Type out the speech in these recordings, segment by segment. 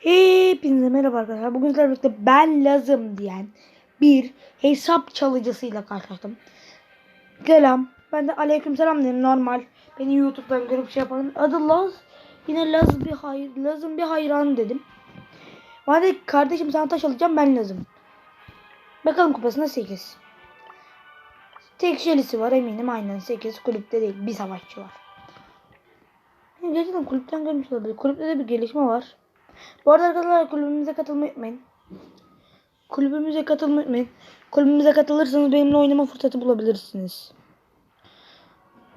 Hepinize merhaba arkadaşlar. Bugün sizlerle ben lazım diyen bir hesap çalıcısıyla karşılaştım. Selam. Ben de aleyküm selam dedim normal. Beni YouTube'dan görüp şey yapan adı Laz. Yine Laz bir hayır, Laz'ın bir hayran dedim. Bana kardeşim sana taş alacağım ben Laz'ım. Bakalım kupasında 8. Tek şelisi var eminim aynen 8 kulüpte değil bir savaşçı var. Gerçekten kulüpten görmüş olabilir. Kulüpte de bir gelişme var. Bu arada arkadaşlar kulübümüze katılmayı unutmayın. Kulübümüze katılmayı unutmayın. Kulübümüze katılırsanız benimle oynama fırsatı bulabilirsiniz.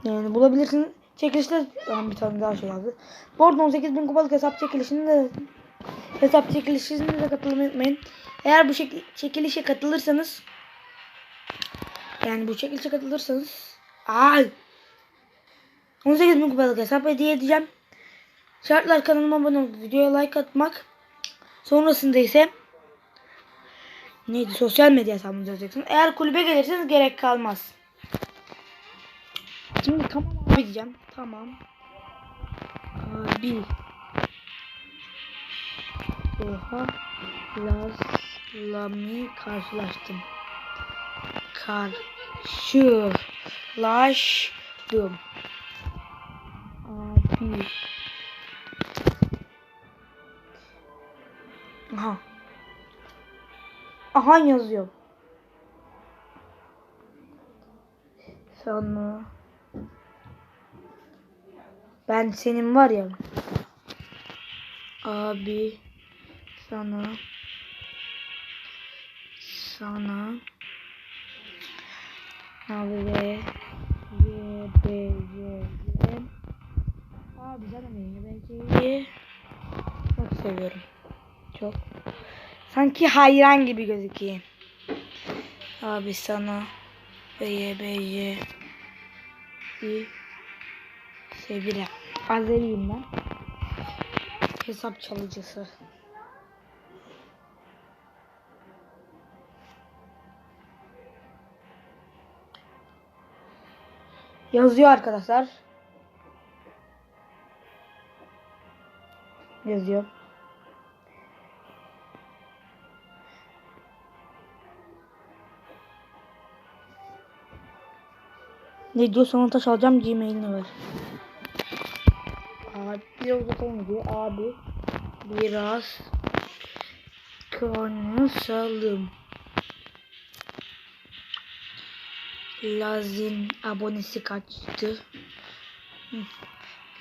Yani bulabilirsiniz. Çekilişte Tamam, bir tane daha şey yazdı. Bu arada 18 bin kupalık hesap çekilişinde de hesap çekilişine de katılmayı unutmayın. Eğer bu çekilişe katılırsanız yani bu çekilişe katılırsanız ay 18 bin kupalık hesap hediye edeceğim. Şartlar kanalıma abone olup videoya like atmak. Sonrasında ise neydi sosyal medya hesabınızı yazacaksınız. Eğer kulübe gelirseniz gerek kalmaz. Şimdi tamam abi diyeceğim. Tamam. Abi. Oha. Lazlami karşılaştım. Karşılaştım. Abi. Aha yazıyor. Sana. Ben senin var ya. Abi. Sana. Sana. Abi ve. Y, B, Y, Y. Abi sana beni belki. Çok seviyorum. Çok. Sanki hayran gibi gözüküyor. Abi sana bir seviyorum. Azeriyim ben. Hesap çalıcısı. Yazıyor arkadaşlar. Yazıyor. Ne diyor sana taş alacağım gmailini ver. Abi biraz uzatalım diyor. Abi biraz konuşalım. Laz'in abonesi kaçtı?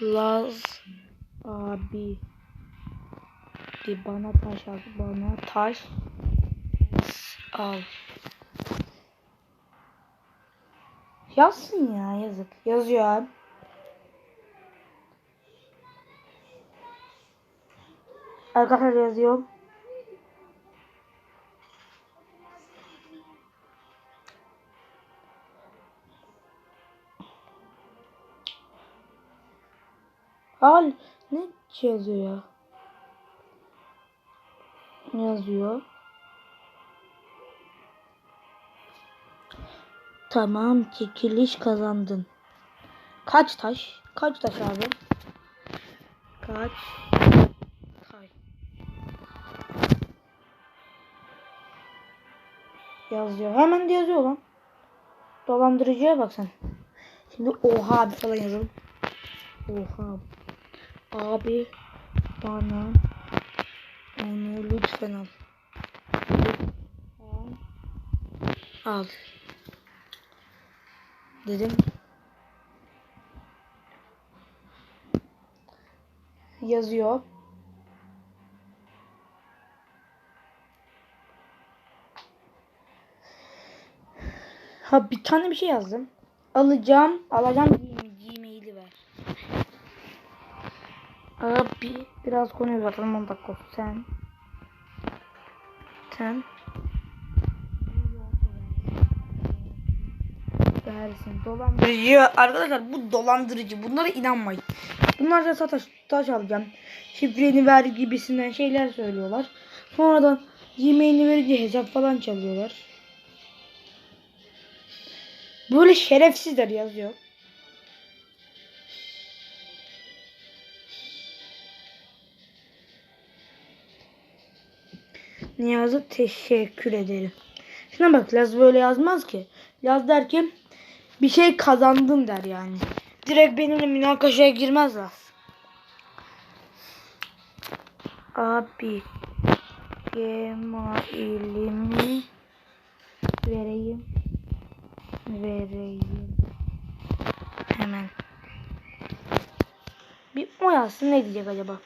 Laz abi bir bana taş al bana taş al. Yazsın ya yazık. Yazıyor abi. Arkadaşlar yazıyor. Al ne yazıyor ya? Yazıyor. Tamam çekiliş kazandın. Kaç taş? Kaç taş abi? Kaç taş? Yazıyor. Hemen de yazıyor lan. Dolandırıcıya bak sen. Şimdi oha abi falan yazalım. Oha. Abi bana onu lütfen al. Al. Dedim. Yazıyor. Ha bir tane bir şey yazdım. Alacağım, alacağım Gmail'i ver. Abi biraz konuyu uzatalım 10 dakika olsun. Sen sen versin. Dolandırıcı. Arkadaşlar bu dolandırıcı. Bunlara inanmayın. Bunlar da sataş taş alacağım. Şifreni ver gibisinden şeyler söylüyorlar. Sonradan Gmail'ini verince hesap falan çalıyorlar. Böyle şerefsizler yazıyor. Niyazi teşekkür ederim. Şuna bak Laz böyle yazmaz ki. Laz der ki bir şey kazandın der yani. Direkt benimle münakaşaya girmez Laz. Abi Gmail'imi vereyim. Vereyim. Hemen. Bir o yazsın ne diyecek acaba?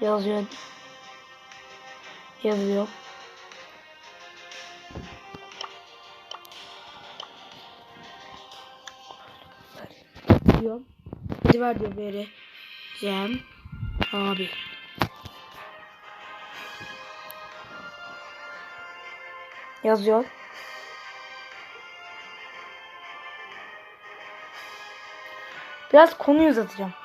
Yazıyor. Yazıyor. Diyor. Hadi ver diyor. Cem. Abi. Yazıyor. Biraz konuyu uzatacağım.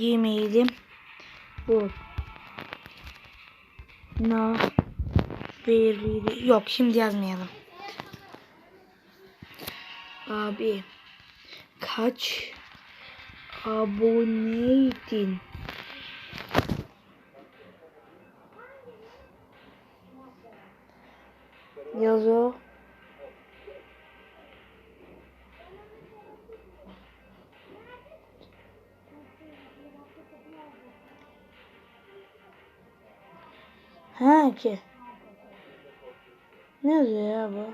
Gmail'im bu. Na veri yok şimdi yazmayalım. Abi kaç aboneydin? Yazıyor. Ha ki. Ne yazıyor ya bu?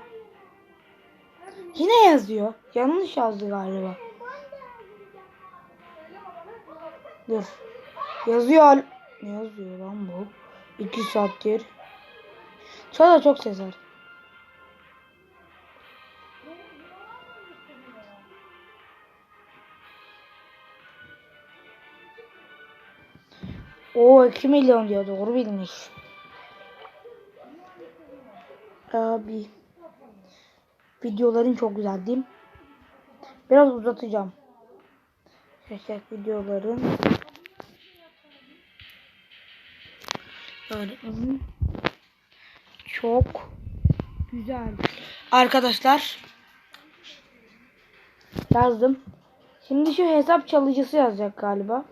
Yine yazıyor. Yanlış yazdı galiba. Dur. Yazıyor. Ne yazıyor lan bu? İki saattir. Sonra çok ses var. Oo 2 milyon diyor. Doğru bilmiş. Abi. Videoların çok güzel değil mi? Biraz uzatacağım. Arkadaşlar videoların. Çok güzel. Arkadaşlar yazdım. Şimdi şu hesap çalışıcısı yazacak galiba.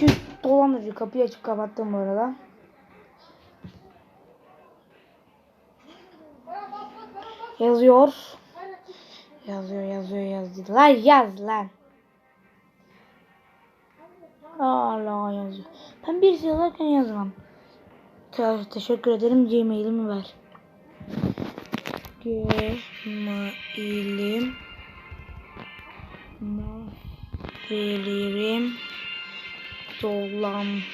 Şu dolandırıcı kapıyı açıp kapattım bu arada. Yazıyor. Yazıyor yazıyor yazıyor. Lan yaz lan. Allah yazıyor. Ben birisi yazarken yazmam. Te- teşekkür ederim. Gmail'imi ver. Gmail'im ma veririm dolandı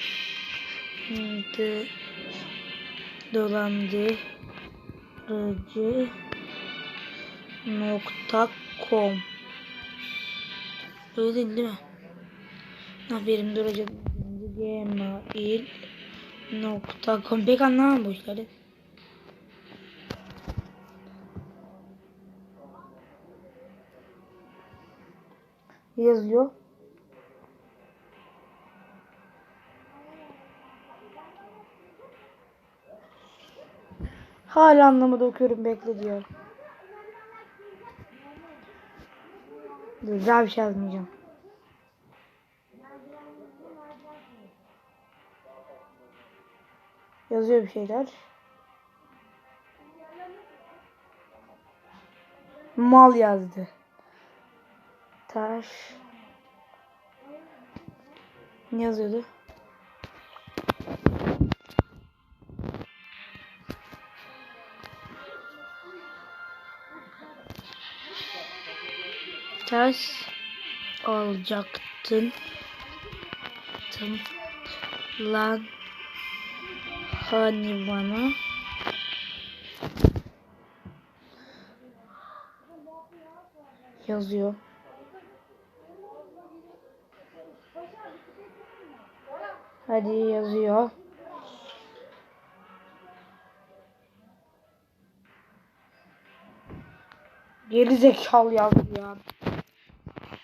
dolandırıcı nokta com Öyle değil değil mi? Aferin duracak. Gmail nokta com Pek anlamam bu işleri. Yazıyor. Hala anlamadı okuyorum bekle diyor. Dur bir şey yazmayacağım. Yazıyor bir şeyler. Mal yazdı. Taş. Ne yazıyordu? Taş alacaktın. Tım. Lan. Hani bana. Yazıyor. Hadi yazıyor. Geri zekalı yazdı ya.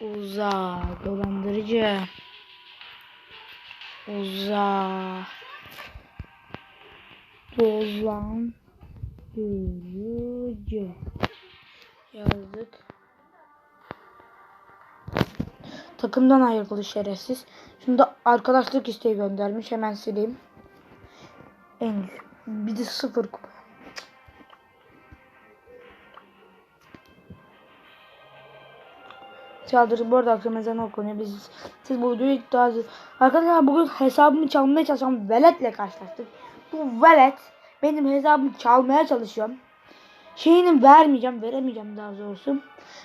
Uza dolandırıcı. Uza. Dolandırıcı. Yazdık. Takımdan ayrıldı şerefsiz. Şimdi da arkadaşlık isteği göndermiş. Hemen sileyim. En bir de sıfır kupa. Çaldırı bu arada akşam ezanı okunuyor. Biz, siz bu videoyu ilk daha... Arkadaşlar bugün hesabımı çalmaya çalışan veletle karşılaştık. Bu velet benim hesabımı çalmaya çalışıyor. Şeyini vermeyeceğim, veremeyeceğim daha doğrusu.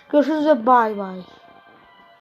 Görüşürüz ve bay bay.